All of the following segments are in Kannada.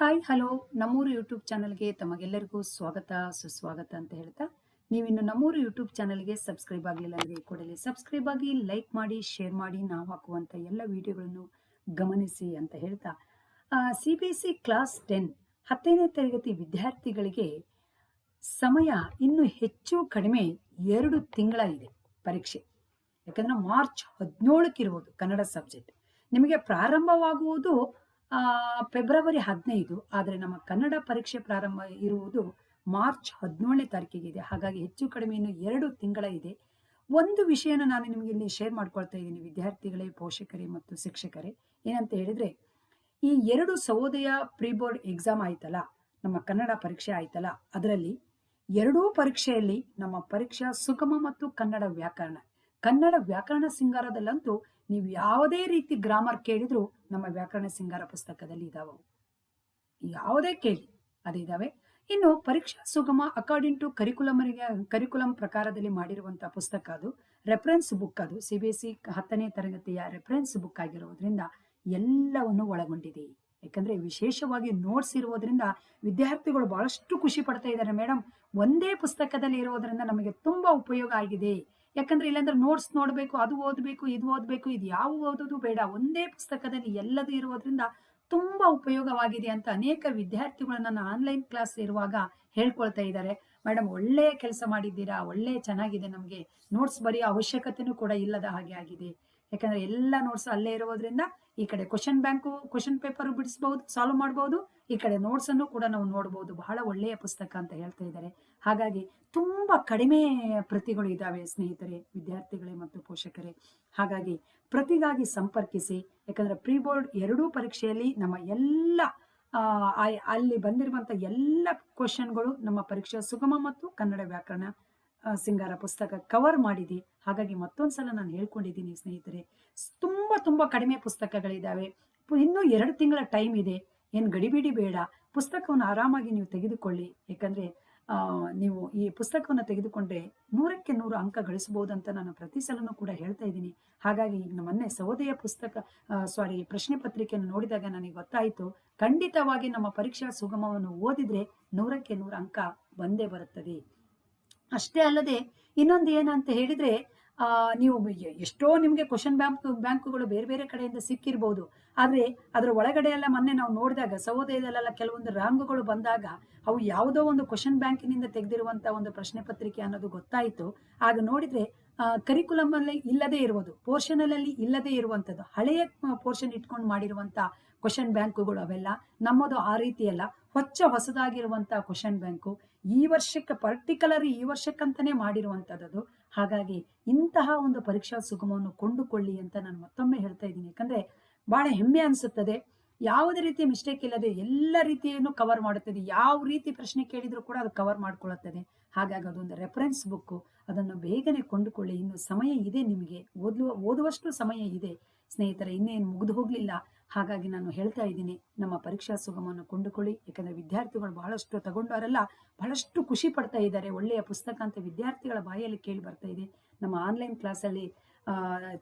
ಹಾಯ್ ಹಲೋ ನಮ್ಮೂರು ಯೂಟ್ಯೂಬ್ ಚಾನಲ್ಗೆ ತಮಗೆಲ್ಲರಿಗೂ ಸ್ವಾಗತ, ಸುಸ್ವಾಗತ ಅಂತ ಹೇಳ್ತಾ, ನೀವಿನ್ನು ನಮ್ಮೂರು ಯೂಟ್ಯೂಬ್ ಚಾನಲ್ಗೆ ಸಬ್ಸ್ಕ್ರೈಬ್ ಆಗಲಿಲ್ಲ ಅಂದರೆ ಕೂಡಲೇ ಸಬ್ಸ್ಕ್ರೈಬ್ ಆಗಿ ಲೈಕ್ ಮಾಡಿ ಶೇರ್ ಮಾಡಿ, ನಾವು ಹಾಕುವಂಥ ಎಲ್ಲ ವಿಡಿಯೋಗಳನ್ನು ಗಮನಿಸಿ ಅಂತ ಹೇಳ್ತಾ C B S C class ten ಹತ್ತನೇ ತರಗತಿ ವಿದ್ಯಾರ್ಥಿಗಳಿಗೆ ಸಮಯ ಇನ್ನು ಹೆಚ್ಚು ಕಡಿಮೆ ಎರಡು ತಿಂಗಳ ಇದೆ ಪರೀಕ್ಷೆ. ಯಾಕಂದ್ರೆ ಮಾರ್ಚ್ ಹದಿನೇಳಕ್ಕಿರುವುದು ಕನ್ನಡ ಸಬ್ಜೆಕ್ಟ್ ನಿಮಗೆ ಪ್ರಾರಂಭವಾಗುವುದು ಫೆಬ್ರವರಿ ಹದಿನೈದು, ಆದರೆ ನಮ್ಮ ಕನ್ನಡ ಪರೀಕ್ಷೆ ಪ್ರಾರಂಭ ಇರುವುದು ಮಾರ್ಚ್ ಹದಿನೇಳನೇ ತಾರೀಕಿಗೆ ಇದೆ ಹಾಗಾಗಿ ಹೆಚ್ಚು ಕಡಿಮೆ ಇನ್ನು ಎರಡು ತಿಂಗಳ ಇದೆ. ಒಂದು ವಿಷಯನ ನಾನು ನಿಮಗೆ ಇಲ್ಲಿ ಶೇರ್ ಮಾಡ್ಕೊಳ್ತಾ ಇದ್ದೀನಿ, ವಿದ್ಯಾರ್ಥಿಗಳೇ, ಪೋಷಕರೇ ಮತ್ತು ಶಿಕ್ಷಕರೇ. ಏನಂತ ಹೇಳಿದ್ರೆ, ಈ ಎರಡು ಸಹೋದಯ ಪ್ರೀ ಬೋರ್ಡ್ ಎಕ್ಸಾಮ್ ಆಯ್ತಲ್ಲ, ನಮ್ಮ ಕನ್ನಡ ಪರೀಕ್ಷೆ ಆಯ್ತಲ್ಲ, ಅದರಲ್ಲಿ ಎರಡೂ ಪರೀಕ್ಷೆಯಲ್ಲಿ ನಮ್ಮ ಪರೀಕ್ಷಾ ಸುಗಮ ಮತ್ತು ಕನ್ನಡ ವ್ಯಾಕರಣ ಕನ್ನಡ ವ್ಯಾಕರಣ ಸಿಂಗಾರದಲ್ಲಂತೂ ನೀವು ಯಾವುದೇ ರೀತಿ ಗ್ರಾಮರ್ ಕೇಳಿದ್ರು ನಮ್ಮ ವ್ಯಾಕರಣ ಸಿಂಗಾರ ಪುಸ್ತಕದಲ್ಲಿ ಇದಾವೆ. ಯಾವುದೇ ಕೇಳಿ ಅದಿದಾವೆ ಇನ್ನು ಪರೀಕ್ಷಾ ಸುಗಮ ಅಕಾರ್ಡಿಂಗ್ ಟು ಕರಿಕುಲಮರಿಗೆ ಕರಿಕುಲಂ ಪ್ರಕಾರದಲ್ಲಿ ಮಾಡಿರುವಂತಹ ಪುಸ್ತಕ ಅದು. ರೆಫರೆನ್ಸ್ ಬುಕ್ ಅದು. ಸಿ ಬಿ ಎಸ್ ಸಿ ಹತ್ತನೇ ತರಗತಿಯ ರೆಫರೆನ್ಸ್ ಬುಕ್ ಆಗಿರುವುದರಿಂದ ಎಲ್ಲವನ್ನು ಒಳಗೊಂಡಿದೆ. ಯಾಕಂದ್ರೆ ವಿಶೇಷವಾಗಿ ನೋಟ್ಸ್ ಇರುವುದರಿಂದ ವಿದ್ಯಾರ್ಥಿಗಳು ಬಹಳಷ್ಟು ಖುಷಿ ಪಡ್ತಾ ಇದ್ದಾರೆ. ಮೇಡಮ್ ಒಂದೇ ಪುಸ್ತಕದಲ್ಲಿ ಇರೋದ್ರಿಂದ ನಮಗೆ ತುಂಬಾ ಉಪಯೋಗ ಆಗಿದೆ. ಯಾಕಂದ್ರೆ ಇಲ್ಲಾಂದ್ರೆ ನೋಟ್ಸ್ ನೋಡಬೇಕು, ಅದು ಓದಬೇಕು, ಇದು ಓದಬೇಕು, ಇದು ಯಾವ ಓದೋದು ಬೇಡ. ಒಂದೇ ಪುಸ್ತಕದಲ್ಲಿ ಎಲ್ಲದೂ ಇರೋದ್ರಿಂದ ತುಂಬಾ ಉಪಯೋಗವಾಗಿದೆ ಅಂತ ಅನೇಕ ವಿದ್ಯಾರ್ಥಿಗಳು ನನ್ನ ಆನ್ಲೈನ್ ಕ್ಲಾಸ್ ಇರುವಾಗ ಹೇಳ್ಕೊಳ್ತಾ ಇದ್ದಾರೆ. ಮೇಡಮ್ ಒಳ್ಳೆಯ ಕೆಲಸ ಮಾಡಿದ್ದೀರಾ? ಒಳ್ಳೆ ಚೆನ್ನಾಗಿದೆ ನಮಗೆ. ನೋಟ್ಸ್ ಬರೆಯೋ ಅವಶ್ಯಕತೆನೂ ಕೂಡ ಇಲ್ಲದ ಹಾಗೆ ಆಗಿದೆ. ಯಾಕಂದ್ರೆ ಎಲ್ಲ ನೋಟ್ಸ್ ಅಲ್ಲೇ ಇರೋದ್ರಿಂದ ಈ ಕಡೆ ಕ್ವಶನ್ ಬ್ಯಾಂಕು ಕ್ವಶನ್ ಪೇಪರ್ ಬಿಡಿಸಬಹುದು ಸಾಲ್ವ್ ಮಾಡಬಹುದು ಈ ಕಡೆ ನೋಟ್ಸ್ ಅನ್ನು ಕೂಡ ನಾವು ನೋಡಬಹುದು ಬಹಳ ಒಳ್ಳೆಯ ಪುಸ್ತಕ ಅಂತ ಹೇಳ್ತಾ ಇದ್ದಾರೆ. ಹಾಗಾಗಿ ತುಂಬಾ ಕಡಿಮೆ ಪ್ರತಿಗಳು ಇದಾವೆ ಸ್ನೇಹಿತರೆ, ವಿದ್ಯಾರ್ಥಿಗಳೇ ಮತ್ತು ಪೋಷಕರೇ. ಹಾಗಾಗಿ ಪ್ರತಿಗಾಗಿ ಸಂಪರ್ಕಿಸಿ. ಯಾಕಂದ್ರೆ ಪ್ರೀ ಬೋರ್ಡ್ ಎರಡೂ ಪರೀಕ್ಷೆಯಲ್ಲಿ ನಮ್ಮ ಎಲ್ಲ ಅಲ್ಲಿ ಬಂದಿರುವಂತ ಎಲ್ಲ ಕ್ವಶನ್ಗಳು ನಮ್ಮ ಪರೀಕ್ಷೆ ಸುಗಮ ಮತ್ತು ಕನ್ನಡ ವ್ಯಾಕರಣ ಸಿಂಗಾರ ಪುಸ್ತಕ ಕವರ್ ಮಾಡಿದೆ. ಹಾಗಾಗಿ ಮತ್ತೊಂದ್ಸಲ ನಾನು ಹೇಳ್ಕೊಂಡಿದ್ದೀನಿ ಸ್ನೇಹಿತರೆ. ತುಂಬ ತುಂಬ ಕಡಿಮೆ ಪುಸ್ತಕಗಳಿದ್ದಾವೆ ಇನ್ನೂ ಎರಡು ತಿಂಗಳ ಟೈಮ್ ಇದೆ. ಏನು ಗಡಿಬಿಡಿ ಬೇಡ. ಪುಸ್ತಕವನ್ನು ಆರಾಮಾಗಿ ನೀವು ತೆಗೆದುಕೊಳ್ಳಿ. ಯಾಕಂದ್ರೆ ನೀವು ಈ ಪುಸ್ತಕವನ್ನು ತೆಗೆದುಕೊಂಡ್ರೆ ನೂರಕ್ಕೆ ನೂರು ಅಂಕ ಗಳಿಸಬಹುದು ಅಂತ ನಾನು ಪ್ರತಿ ಸಲನೂ ಕೂಡ ಹೇಳ್ತಾ ಇದ್ದೀನಿ. ಹಾಗಾಗಿ ಮೊನ್ನೆ ಸಹೋದಯ ಪುಸ್ತಕ ಸಾರಿ ಪ್ರಶ್ನೆ ಪತ್ರಿಕೆಯನ್ನು ನೋಡಿದಾಗ ನನಗೆ ಗೊತ್ತಾಯಿತು. ಖಂಡಿತವಾಗಿ ನಮ್ಮ ಪರೀಕ್ಷಾ ಸುಗಮವನ್ನು ಓದಿದ್ರೆ ನೂರಕ್ಕೆ ನೂರು ಅಂಕ ಬಂದೇ ಬರುತ್ತದೆ. ಅಷ್ಟೇ ಅಲ್ಲದೆ ಇನ್ನೊಂದು ಏನಂತ ಹೇಳಿದ್ರೆ ನೀವು ಎಷ್ಟೋ ನಿಮಗೆ ಕ್ವಶನ್ ಬ್ಯಾಂಕ್ ಬ್ಯಾಂಕುಗಳು ಬೇರೆ ಬೇರೆ ಕಡೆಯಿಂದ ಸಿಕ್ಕಿರ್ಬೋದು. ಆದರೆ ಅದರ ಒಳಗಡೆ ಎಲ್ಲ ಮೊನ್ನೆ ನಾವು ನೋಡಿದಾಗ, ಸಹೋದಯದಲ್ಲೆಲ್ಲ ಕೆಲವೊಂದು ರಾಂಗುಗಳು ಬಂದಾಗ ಅವು ಯಾವುದೋ ಒಂದು ಕ್ವಶನ್ ಬ್ಯಾಂಕಿನಿಂದ ತೆಗೆದಿರುವಂಥ ಒಂದು ಪ್ರಶ್ನೆ ಪತ್ರಿಕೆ ಅನ್ನೋದು ಗೊತ್ತಾಯಿತು. ಆಗ ನೋಡಿದರೆ ಕರಿಕುಲಮ್ ಅಲ್ಲಿ ಇಲ್ಲದೆ ಇರುವುದು ಪೋರ್ಷನ್ ಅಲ್ಲಿ ಇಲ್ಲದೆ ಇರುವಂತದ್ದು ಹಳೆಯ ಪೋರ್ಷನ್ ಇಟ್ಕೊಂಡು ಮಾಡಿರುವಂತ ಕ್ವಶನ್ ಬ್ಯಾಂಕುಗಳು ಅವೆಲ್ಲ ನಮ್ಮದು ಆ ರೀತಿಯಲ್ಲ. ಹೊಚ್ಚ ಹೊಸದಾಗಿರುವಂಥ ಕ್ವಶನ್ ಬ್ಯಾಂಕು ಈ ವರ್ಷಕ್ಕೆ ಪರ್ಟಿಕ್ಯುಲರ್ ಈ ವರ್ಷಕ್ಕಂತಾನೆ ಮಾಡಿರುವಂತದ್ದು ಹಾಗಾಗಿ ಇಂತಹ ಒಂದು ಪರೀಕ್ಷಾ ಸುಗಮವನ್ನು ಕೊಂಡುಕೊಳ್ಳಿ ಅಂತ ನಾನು ಮತ್ತೊಮ್ಮೆ ಹೇಳ್ತಾ ಇದ್ದೀನಿ. ಯಾಕಂದ್ರೆ ಬಹಳ ಹೆಮ್ಮೆ ಅನಿಸುತ್ತದೆ. ಯಾವುದೇ ರೀತಿ ಮಿಸ್ಟೇಕ್ ಇಲ್ಲದೆ ಎಲ್ಲ ರೀತಿಯನ್ನು ಕವರ್ ಮಾಡುತ್ತದೆ. ಯಾವ ರೀತಿ ಪ್ರಶ್ನೆ ಕೇಳಿದ್ರು ಕೂಡ ಅದು ಕವರ್ ಮಾಡ್ಕೊಳ್ಳುತ್ತದೆ. ಹಾಗಾಗಿ ಅದೊಂದು ರೆಫರೆನ್ಸ್ ಬುಕ್ ಅದನ್ನು ಬೇಗನೆ ಕೊಂಡುಕೊಳ್ಳಿ. ಇನ್ನು ಸಮಯ ಇದೆ ನಿಮಗೆ. ಓದುವ, ಓದುವಷ್ಟು ಸಮಯ ಇದೆ. ಸ್ನೇಹಿತರೆ, ಇನ್ನೇನು ಮುಗಿದು ಹೋಗ್ಲಿಲ್ಲ. ಹಾಗಾಗಿ ನಾನು ಹೇಳ್ತಾ ಇದ್ದೀನಿ, ನಮ್ಮ ಪರೀಕ್ಷಾ ಸುಗಮವನ್ನು ಕೊಂಡುಕೊಳ್ಳಿ. ಯಾಕಂದರೆ ವಿದ್ಯಾರ್ಥಿಗಳು ಬಹಳಷ್ಟು ತಗೊಂಡವರೆಲ್ಲ, ಬಹಳಷ್ಟು ಖುಷಿ ಪಡ್ತಾ ಇದ್ದಾರೆ. ಒಳ್ಳೆಯ ಪುಸ್ತಕ ಅಂತ ವಿದ್ಯಾರ್ಥಿಗಳ ಬಾಯಲ್ಲಿ ಕೇಳಿ ಬರ್ತಾ ಇದೆ. ನಮ್ಮ ಆನ್ಲೈನ್ ಕ್ಲಾಸಲ್ಲಿ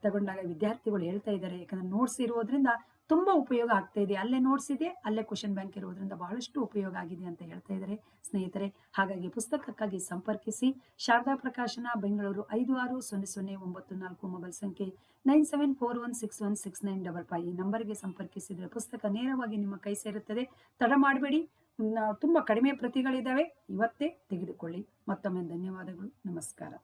ತಗೊಂಡಾಗ ವಿದ್ಯಾರ್ಥಿಗಳು ಹೇಳ್ತಾ ಇದ್ದಾರೆ. ಯಾಕಂದರೆ ನೋಟ್ಸ್ ಇರೋದ್ರಿಂದ ತುಂಬಾ ಉಪಯೋಗ ಆಗ್ತಾ ಇದೆ. ಅಲ್ಲೇ ನೋಟ್ಸ್ ಇದೆ ಅಲ್ಲೇ ಕ್ವಶನ್ ಬ್ಯಾಂಕ್ ಇರೋದ್ರಿಂದ ಬಹಳಷ್ಟು ಉಪಯೋಗ ಆಗಿದೆ ಅಂತ ಹೇಳ್ತಾ ಇದ್ದಾರೆ ಸ್ನೇಹಿತರೆ. ಹಾಗಾಗಿ ಪುಸ್ತಕಕ್ಕಾಗಿ ಸಂಪರ್ಕಿಸಿ. ಶಾರದಾ ಪ್ರಕಾಶನ, ಬೆಂಗಳೂರು ಐದು ಆರು ಸೊನ್ನೆ ಸೊನ್ನೆ ಒಂಬತ್ತು ನಾಲ್ಕು ಮೊಬೈಲ್ ಸಂಖ್ಯೆ nine seven four one six one six nine double five ಈ ನಂಬರ್ಗೆ ಸಂಪರ್ಕಿಸಿದರೆ ಪುಸ್ತಕ ನೇರವಾಗಿ ನಿಮ್ಮ ಕೈ ಸೇರುತ್ತದೆ. ತಡ ಮಾಡಬೇಡಿ. ತುಂಬ ಕಡಿಮೆ ಪ್ರತಿಗಳಿದ್ದಾವೆ. ಇವತ್ತೇ ತೆಗೆದುಕೊಳ್ಳಿ. ಮತ್ತೊಮ್ಮೆ ಧನ್ಯವಾದಗಳು. ನಮಸ್ಕಾರ.